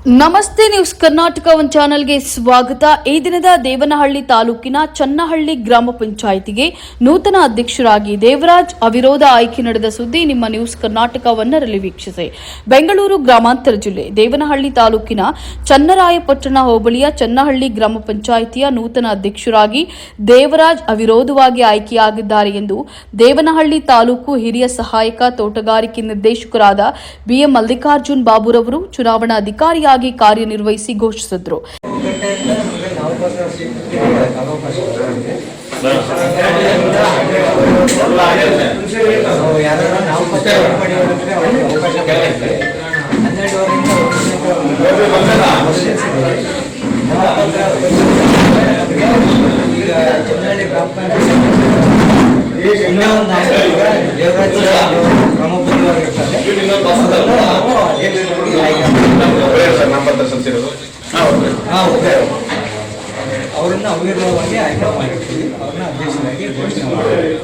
ನಮಸ್ತೆ ನ್ಯೂಸ್ ಕರ್ನಾಟಕ ಒಂದು ಚಾನೆಲ್ಗೆ ಸ್ವಾಗತ. ಈ ದಿನದ ದೇವನಹಳ್ಳಿ ತಾಲೂಕಿನ ಚನ್ನಹಳ್ಳಿ ಗ್ರಾಮ ಪಂಚಾಯಿತಿಗೆ ನೂತನ ಅಧ್ಯಕ್ಷರಾಗಿ ದೇವರಾಜ್ ಅವಿರೋಧ ಆಯ್ಕೆ ನಡೆದ ಸುದ್ದಿ ನಿಮ್ಮ ನ್ಯೂಸ್ ಕರ್ನಾಟಕ ಒನ್ನರಲ್ಲಿ ವೀಕ್ಷಿಸಿ. ಬೆಂಗಳೂರು ಗ್ರಾಮಾಂತರ ಜಿಲ್ಲೆ, ದೇವನಹಳ್ಳಿ ತಾಲೂಕಿನ ಚನ್ನರಾಯಪಟ್ಟಣ ಹೋಬಳಿಯ ಚನ್ನಹಳ್ಳಿ ಗ್ರಾಮ ಪಂಚಾಯಿತಿಯ ನೂತನ ಅಧ್ಯಕ್ಷರಾಗಿ ದೇವರಾಜ್ ಅವಿರೋಧವಾಗಿ ಆಯ್ಕೆಯಾಗಿದ್ದಾರೆ ಎಂದು ದೇವನಹಳ್ಳಿ ತಾಲೂಕು ಹಿರಿಯ ಸಹಾಯಕ ತೋಟಗಾರಿಕೆ ನಿರ್ದೇಶಕರಾದ ಬಿಎಂ ಮಲ್ಲಿಕಾರ್ಜುನ್ ಬಾಬುರವರು ಚುನಾವಣಾಧಿಕಾರಿಯಾಗಿ ಕಾರ್ಯನಿರ್ವಹಿಸಿ ಘೋಷಿಸಿದರು. ಈಗ ಕ್ರಮ ಬುದ್ಧಿವಾಗಿರ್ತಾರೆ ನಾವು ಅಧ್ಯಕ್ಷರಾಗಿ ಆಯ್ಕೆ ಮಾಡ್ತೀವಿ. ಅವರನ್ನ ಅವಿರೋಧವಾಗಿ ಆಯ್ಕೆ ಮಾಡಿರ್ತೀವಿ. ಅವ್ರನ್ನ ಅಧ್ಯಕ್ಷರಾಗಿ ಘೋಷಣೆ ಮಾಡ್ತೀವಿ.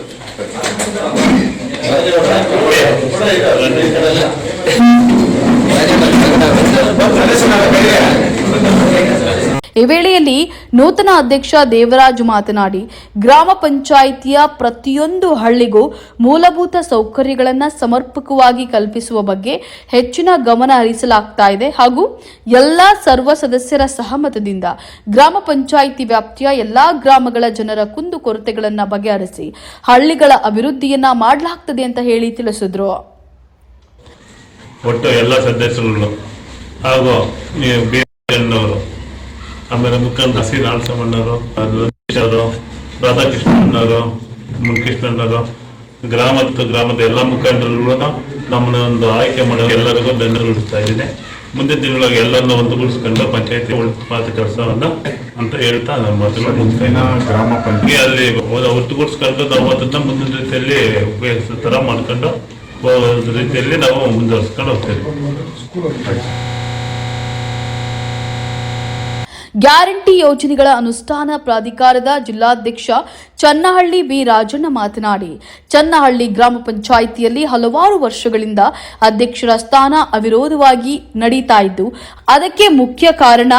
ಈ ವೇಳೆಯಲ್ಲಿ ನೂತನ ಅಧ್ಯಕ್ಷ ದೇವರಾಜ್ ಮಾತನಾಡಿ, ಗ್ರಾಮ ಪಂಚಾಯಿತಿಯ ಪ್ರತಿಯೊಂದು ಹಳ್ಳಿಗೂ ಮೂಲಭೂತ ಸೌಕರ್ಯಗಳನ್ನು ಸಮರ್ಪಕವಾಗಿ ಕಲ್ಪಿಸುವ ಬಗ್ಗೆ ಹೆಚ್ಚಿನ ಗಮನ ಹರಿಸಲಾಗ್ತಾ ಇದೆ ಹಾಗೂ ಎಲ್ಲ ಸರ್ವ ಸದಸ್ಯರ ಸಹಮತದಿಂದ ಗ್ರಾಮ ಪಂಚಾಯಿತಿ ವ್ಯಾಪ್ತಿಯ ಎಲ್ಲಾ ಗ್ರಾಮಗಳ ಜನರ ಕುಂದು ಕೊರತೆಗಳನ್ನು ಬಗೆಹರಿಸಿ, ಹಳ್ಳಿಗಳ ಅಭಿವೃದ್ಧಿಯನ್ನ ಮಾಡಲಾಗ್ತದೆ ಅಂತ ಹೇಳಿ ತಿಳಿಸಿದ್ರು. ಒಟ್ಟು ಎಲ್ಲ ಸದಸ್ಯರು ಹಾಗೂ ಆಮೇಲೆ ಮುಖಂಡ ಹಸಿ ಆಳ್ಸಮಣ್ಣರು ಅವರು ರಾಧಾಕೃಷ್ಣಣ್ಣವರು ಮುನ್ಕೃಷ್ಣಣ್ಣವರು ಗ್ರಾಮದ ಗ್ರಾಮದ ಎಲ್ಲ ಮುಖಂಡರುಗಳು ನಮ್ಮನ್ನ ಒಂದು ಆಯ್ಕೆ ಮಾಡೋ ಎಲ್ಲರಿಗೂ ಧನ್ಯವಾದ ಇದ್ದೀನಿ. ಮುಂದಿನ ದಿನಗಳಲ್ಲಿ ಎಲ್ಲರನ್ನ ಒಂದುಗೂಡಿಸ್ಕೊಂಡು ಪಂಚಾಯತಿ ಪಾತ್ರ ಕೆಲಸವನ್ನ ಅಂತ ಹೇಳ್ತಾ ನಮ್ಮ ಮಾತುಗಳು ಗ್ರಾಮ ಪಂಚಾಯತ್. ಅಲ್ಲಿ ಒಟ್ಟುಗೂಡಿಸ್ಕೊಂಡು ನಾವು ಅದನ್ನ ಮುಂದಿನ ರೀತಿಯಲ್ಲಿ ಉಪಯೋಗಿಸೋ ಥರ ಮಾಡ್ಕೊಂಡು ರೀತಿಯಲ್ಲಿ ನಾವು ಮುಂದುವರಿಸ್ಕೊಂಡು ಹೋಗ್ತೇವೆ. ಗ್ಯಾರಂಟಿ ಯೋಜನೆಗಳ ಅನುಷ್ಠಾನ ಪ್ರಾಧಿಕಾರದ ಜಿಲ್ಲಾಧ್ಯಕ್ಷ ಚನ್ನಹಳ್ಳಿ ಬಿ ರಾಜಣ್ಣ ಮಾತನಾಡಿ, ಚನ್ನಹಳ್ಳಿ ಗ್ರಾಮ ಪಂಚಾಯಿತಿಯಲ್ಲಿ ಹಲವಾರು ವರ್ಷಗಳಿಂದ ಅಧ್ಯಕ್ಷರ ಸ್ಥಾನ ಅವಿರೋಧವಾಗಿ ನಡೀತಾ ಇದ್ದು, ಅದಕ್ಕೆ ಮುಖ್ಯ ಕಾರಣ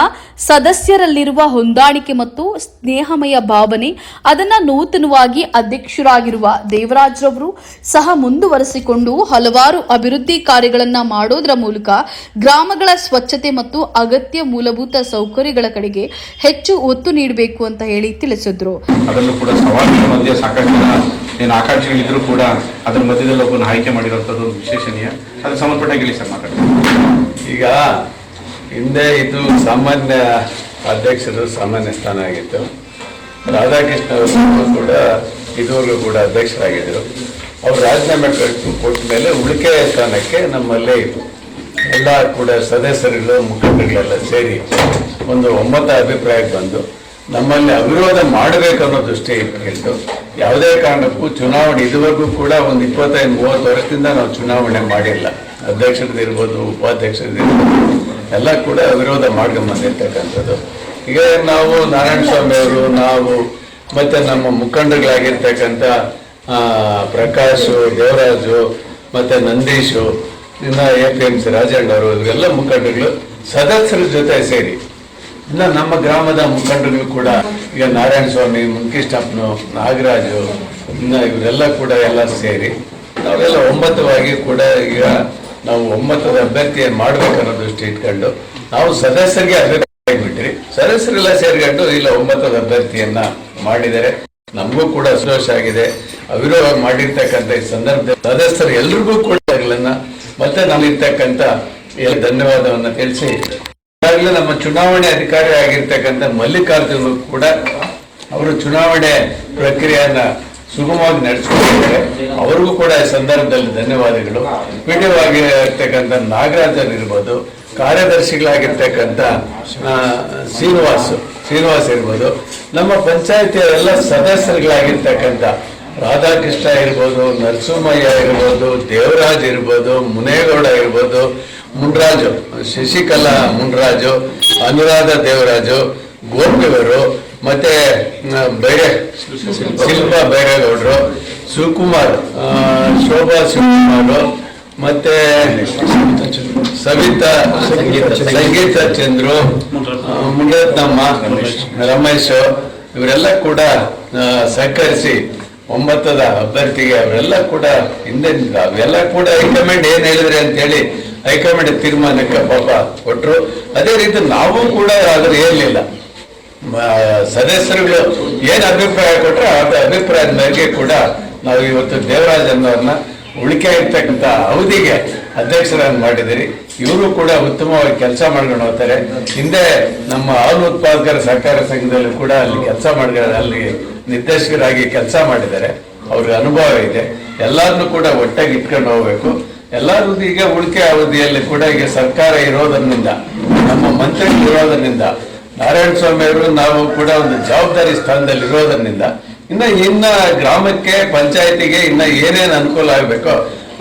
ಸದಸ್ಯರಲ್ಲಿರುವ ಹೊಂದಾಣಿಕೆ ಮತ್ತು ಸ್ನೇಹಮಯ ಭಾವನೆ, ಅದನ್ನ ನೂತನವಾಗಿ ಅಧ್ಯಕ್ಷರಾಗಿರುವ ದೇವರಾಜ್ರವರು ಸಹ ಮುಂದುವರೆಸಿಕೊಂಡು ಹಲವಾರು ಅಭಿವೃದ್ಧಿ ಕಾರ್ಯಗಳನ್ನ ಮಾಡೋದರ ಮೂಲಕ ಗ್ರಾಮಗಳ ಸ್ವಚ್ಛತೆ ಮತ್ತು ಅಗತ್ಯ ಮೂಲಭೂತ ಸೌಕರ್ಯಗಳ ಕಡೆಗೆ ಹೆಚ್ಚು ಒತ್ತು ನೀಡಬೇಕು ಅಂತ ಹೇಳಿ ತಿಳಿಸಿದ್ರು. ಸವಾಲಿನ ಮಧ್ಯೆ ಸಾಕಷ್ಟು ಜನ ಏನು ಆಕಾಂಕ್ಷಿಗಳಿದ್ರು ಕೂಡ ಅದ್ರ ಮಧ್ಯದಲ್ಲಿ ಒಬ್ಬನ ಆಯ್ಕೆ ಮಾಡಿರೋಂಥದ್ದು ಒಂದು ವಿಶೇಷಣೀಯ. ಅದಕ್ಕೆ ಸಂಬಂಧಪಟ್ಟ ಹೇಳಿ ಸರ್ ಮಾತಾಡ್ತೀನಿ. ಈಗ ಹಿಂದೆ ಇದು ಸಾಮಾನ್ಯ ಅಧ್ಯಕ್ಷರು ಸಾಮಾನ್ಯ ಸ್ಥಾನ ಆಗಿತ್ತು. ರಾಧಾಕೃಷ್ಣ ಕೂಡ ಇದುವರೆಗೂ ಕೂಡ ಅಧ್ಯಕ್ಷರಾಗಿದ್ದರು. ಅವರು ರಾಜೀನಾಮೆ ಕೊಟ್ಟು ಕೊಟ್ಟ ಮೇಲೆ ಉಳಿಕೆ ಸ್ಥಾನಕ್ಕೆ ನಮ್ಮಲ್ಲೇ ಇತ್ತು ಎಲ್ಲ ಕೂಡ ಸದಸ್ಯರುಗಳು ಮುಖಂಡರುಗಳೆಲ್ಲ ಸೇರಿ ಒಂದು ಒಮ್ಮತ ಅಭಿಪ್ರಾಯಕ್ಕೆ ಬಂದು ನಮ್ಮಲ್ಲಿ ಅವಿರೋಧ ಮಾಡಬೇಕನ್ನೋ ದೃಷ್ಟಿ ಇಟ್ಕೊಂಡು ಯಾವುದೇ ಕಾರಣಕ್ಕೂ ಚುನಾವಣೆ ಇದುವರೆಗೂ ಕೂಡ ಒಂದು ಇಪ್ಪತ್ತೈದು, ಮೂವತ್ತು ವರ್ಷದಿಂದ ನಾವು ಚುನಾವಣೆ ಮಾಡಿಲ್ಲ. ಅಧ್ಯಕ್ಷರದಿರ್ಬೋದು, ಉಪಾಧ್ಯಕ್ಷರದಿರ್ಬೋದು, ಎಲ್ಲ ಕೂಡ ಅವಿರೋಧ ಮಾಡ್ಕೊಂಡು ಬಂದಿರ್ತಕ್ಕಂಥದ್ದು. ಈಗ ನಾವು ನಾರಾಯಣ ಸ್ವಾಮಿ ಅವರು, ನಾವು ಮತ್ತೆ ನಮ್ಮ ಮುಖಂಡಗಳಾಗಿರ್ತಕ್ಕಂಥ ಪ್ರಕಾಶು, ದೇವರಾಜು, ಮತ್ತೆ ನಂದೀಶು, ಇನ್ನು ಎ ಪಿ ಎಂ ಸಿ ರಾಜಣ್ಣವರು ಇವರೆಲ್ಲ ಮುಖಂಡಗಳು ಸದಸ್ಯರ ಜೊತೆ ಸೇರಿ ಇನ್ನ ನಮ್ಮ ಗ್ರಾಮದ ಮುಖಂಡರು ಕೂಡ, ಈಗ ನಾರಾಯಣ ಸ್ವಾಮಿ ಮುನ್ಕಿಷ್ಟಪ್ಪನು ನಾಗರಾಜು, ಇನ್ನ ಇವರೆಲ್ಲ ಕೂಡ ಎಲ್ಲ ಸೇರಿ, ನಾವೆಲ್ಲ ಒಮ್ಮತವಾಗಿ ಕೂಡ ಈಗ ನಾವು ಒಮ್ಮತದ ಅಭ್ಯರ್ಥಿಯನ್ನು ಮಾಡ್ಬೇಕನ್ನೋ ದೃಷ್ಟಿ ಇಟ್ಕೊಂಡು, ನಾವು ಸದಸ್ಯರಿಗೆ ಅಭ್ಯರ್ಥಿ ಸದಸ್ಯರೆಲ್ಲ ಸೇರ್ಕೊಂಡು ಇಲ್ಲ ಒಮ್ಮತದ ಅಭ್ಯರ್ಥಿಯನ್ನ ಮಾಡಿದರೆ ನಮಗೂ ಕೂಡ ಸಂತೋಷ ಆಗಿದೆ. ಅವಿರೋಧ ಮಾಡಿರ್ತಕ್ಕಂಥ ಈ ಸಂದರ್ಭದಲ್ಲಿ ಸದಸ್ಯರು ಎಲ್ರಿಗೂ ಕೂಡ ಮತ್ತೆ ನಮ್ಮಿರ್ತಕ್ಕಂಥ ಎಲ್ಲ ಧನ್ಯವಾದವನ್ನ ತಿಳಿಸಿ ಈಗಾಗಲೇ ನಮ್ಮ ಚುನಾವಣೆ ಅಧಿಕಾರಿ ಆಗಿರ್ತಕ್ಕಂಥ ಮಲ್ಲಿಕಾರ್ಜುನ್ ಕೂಡ ಅವರು ಚುನಾವಣೆ ಪ್ರಕ್ರಿಯೆಯನ್ನ ಸುಗಮವಾಗಿ ನಡೆಸಿಕೊಂಡಿದ್ದಾರೆ. ಅವ್ರಿಗೂ ಕೂಡ ಈ ಸಂದರ್ಭದಲ್ಲಿ ಧನ್ಯವಾದಗಳು. ಪೀಠವಾಗಿ ಇರ್ತಕ್ಕಂಥ ನಾಗರಾಜನ್ ಇರ್ಬೋದು, ಕಾರ್ಯದರ್ಶಿಗಳಾಗಿರ್ತಕ್ಕಂಥ ಶ್ರೀನಿವಾಸ್ ಶ್ರೀನಿವಾಸ್ ಇರ್ಬೋದು, ನಮ್ಮ ಪಂಚಾಯತಿಯ ಎಲ್ಲ ಸದಸ್ಯರುಗಳಾಗಿರ್ತಕ್ಕಂಥ ರಾಧಾಕೃಷ್ಣ ಇರ್ಬೋದು, ನರಸಿಂಹಯ್ಯ ಇರ್ಬೋದು, ದೇವರಾಜ್ ಇರ್ಬೋದು, ಮುನೇಗೌಡ ಇರ್ಬೋದು ಮುನ್ರಾಜು, ಶಶಿಕಲಾ ಮುನ್ರಾಜು, ಅನುರಾಧ ದೇವರಾಜು, ಗೋಪಿಯವರು, ಮತ್ತೆ ಬೇರೆ, ಶಿಲ್ಪ ಬೈರೇಗೌಡರು, ಶಿವಕುಮಾರ್ ಶೋಭಾ ಶಿವಕುಮಾರ್, ಮತ್ತೆ ಸವಿತಾ ಸಂಗೀತ ಚಂದ್ರು ಮುಂಡತ್ನಮ್ಮ ರಮೇಶ್, ಇವರೆಲ್ಲ ಕೂಡ ಸಹಕರಿಸಿ ಒಂಬತ್ತದ ಅಭ್ಯರ್ಥಿಗೆ ಅವರೆಲ್ಲ ಕೂಡ ಹಿಂದೆ ಅವೆಲ್ಲ ಕೂಡ ಹೈಕಮಾಂಡ್ ಏನ್ ಹೇಳಿದ್ರೆ ಅಂತ ಹೇಳಿ ಹೈಕಮಾಂಡ್ ತೀರ್ಮಾನಕ್ಕೆ ಪಾಪ ಕೊಟ್ಟರು ಅದೇ ರೀತಿ ನಾವು ಕೂಡ ಅದ್ರ ಏರ್ಲಿಲ್ಲ ಸದಸ್ಯರುಗಳು ಏನು ಅಭಿಪ್ರಾಯ ಕೊಟ್ಟರೆ ಆ ಅಭಿಪ್ರಾಯದ ಮೇರೆಗೆ ಕೂಡ ನಾವು ಇವತ್ತು ದೇವರಾಜ್ ಅನ್ನೋರ್ನ ಉಳಿಕೆ ಇರ್ತಕ್ಕಂಥ ಅವಧಿಗೆ ಅಧ್ಯಕ್ಷರನ್ನು ಮಾಡಿದಿರಿ ಇವರು ಕೂಡ ಉತ್ತಮವಾಗಿ ಕೆಲಸ ಮಾಡ್ಕೊಂಡು ಹೋಗ್ತಾರೆ. ಹಿಂದೆ ನಮ್ಮ ಹಾಲು ಉತ್ಪಾದಕರ ಸಹಕಾರ ಸಂಘದಲ್ಲಿ ಕೂಡ ಅಲ್ಲಿ ಕೆಲಸ ಮಾಡಿದ್ದಾರೆ ಅಲ್ಲಿ ನಿರ್ದೇಶಕರಾಗಿ ಕೆಲಸ ಮಾಡಿದ್ದಾರೆ. ಅವ್ರಿಗೆ ಅನುಭವ ಇದೆ. ಎಲ್ಲರನ್ನು ಕೂಡ ಒಟ್ಟಾಗಿ ಇಟ್ಕೊಂಡು ಹೋಗ್ಬೇಕು. ಎಲ್ಲರೂ ಈಗ ಉಳಿಕೆ ಅವಧಿಯಲ್ಲಿ ಕೂಡ ಈಗ ಸರ್ಕಾರ ಇರೋದರಿಂದ, ನಮ್ಮ ಮಂತ್ರಿ ಇರೋದರಿಂದ, ನಾರಾಯಣ ಸ್ವಾಮಿ ಅವರು ನಾವು ಕೂಡ ಒಂದು ಜವಾಬ್ದಾರಿ ಸ್ಥಾನದಲ್ಲಿ ಇರೋದರಿಂದ, ಇನ್ನ ಇನ್ನ ಗ್ರಾಮಕ್ಕೆ, ಪಂಚಾಯತಿಗೆ ಇನ್ನ ಏನೇನು ಅನುಕೂಲ ಆಗಬೇಕೋ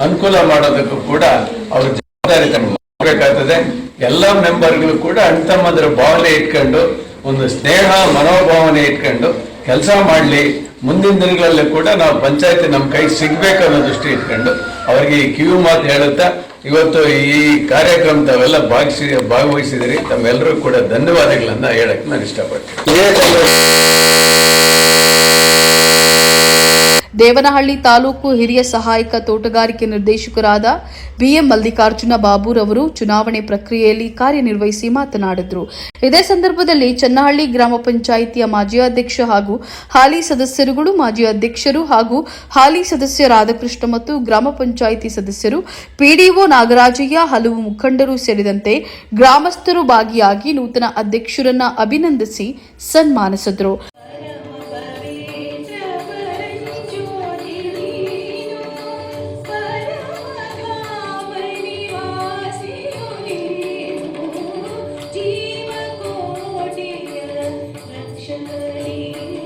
ಅನುಕೂಲ ಮಾಡೋದಕ್ಕೂ ಕೂಡ ಅವ್ರ ಜವಾಬ್ದಾರಿ ಮಾಡಬೇಕಾಗ್ತದೆ ಎಲ್ಲ ಮೆಂಬರ್ಗಳು ಕೂಡ ಅಣ್ಣ ತಮ್ಮದ್ರ ಭಾವನೆ ಇಟ್ಕೊಂಡು, ಒಂದು ಸ್ನೇಹ, ಮನೋಭಾವನೆ ಇಟ್ಕೊಂಡು ಕೆಲಸ ಮಾಡಲಿ, ಮುಂದಿನ ದಿನಗಳಲ್ಲಿ ಕೂಡ ನಾವು ಪಂಚಾಯತಿ ನಮ್ಮ ಕೈ ಸಿಗಬೇಕು ಅನ್ನೋ ದೃಷ್ಟಿ ಇಟ್ಕೊಂಡು ಅವರಿಗೆ ಈ ಕಿವಿ ಮಾತು ಹೇಳುತ್ತಾ, ಇವತ್ತು ಈ ಕಾರ್ಯಕ್ರಮ ತಾವೆಲ್ಲ ಭಾಗಿಸಿ, ಭಾಗವಹಿಸಿದಿರಿ. ತಮ್ಮೆಲ್ಲರೂ ಕೂಡ ಧನ್ಯವಾದಗಳನ್ನ ಹೇಳಕ್ಕೆ ನಾನು ಇಷ್ಟಪಡ್ತೀನಿ. ದೇವನಹಳ್ಳಿ ತಾಲೂಕು ಹಿರಿಯ ಸಹಾಯಕ ತೋಟಗಾರಿಕೆ ನಿರ್ದೇಶಕರಾದ ಬಿಎಂ ಮಲ್ಲಿಕಾರ್ಜುನ ಬಾಬೂರವರು ಚುನಾವಣೆ ಪ್ರಕ್ರಿಯೆಯಲ್ಲಿ ಕಾರ್ಯನಿರ್ವಹಿಸಿ ಮಾತನಾಡಿದರು. ಇದೇ ಸಂದರ್ಭದಲ್ಲಿ ಚನ್ನಹಳ್ಳಿ ಗ್ರಾಮ ಪಂಚಾಯಿತಿಯ ಮಾಜಿ ಅಧ್ಯಕ್ಷ ಹಾಗೂ ಹಾಲಿ ಸದಸ್ಯರುಗಳು, ಮಾಜಿ ಅಧ್ಯಕ್ಷರು ಹಾಗೂ ಹಾಲಿ ಸದಸ್ಯ ರಾಧಾಕೃಷ್ಣ ಮತ್ತು ಗ್ರಾಮ ಪಂಚಾಯಿತಿ ಸದಸ್ಯರು, ಪಿಡಿಒ ನಾಗರಾಜಯ್ಯ, ಹಲವು ಮುಖಂಡರು ಸೇರಿದಂತೆ ಗ್ರಾಮಸ್ಥರು ಭಾಗಿಯಾಗಿ ನೂತನ ಅಧ್ಯಕ್ಷರನ್ನ ಅಭಿನಂದಿಸಿ ಸನ್ಮಾನಿಸಿದರು. ശങ്കരേ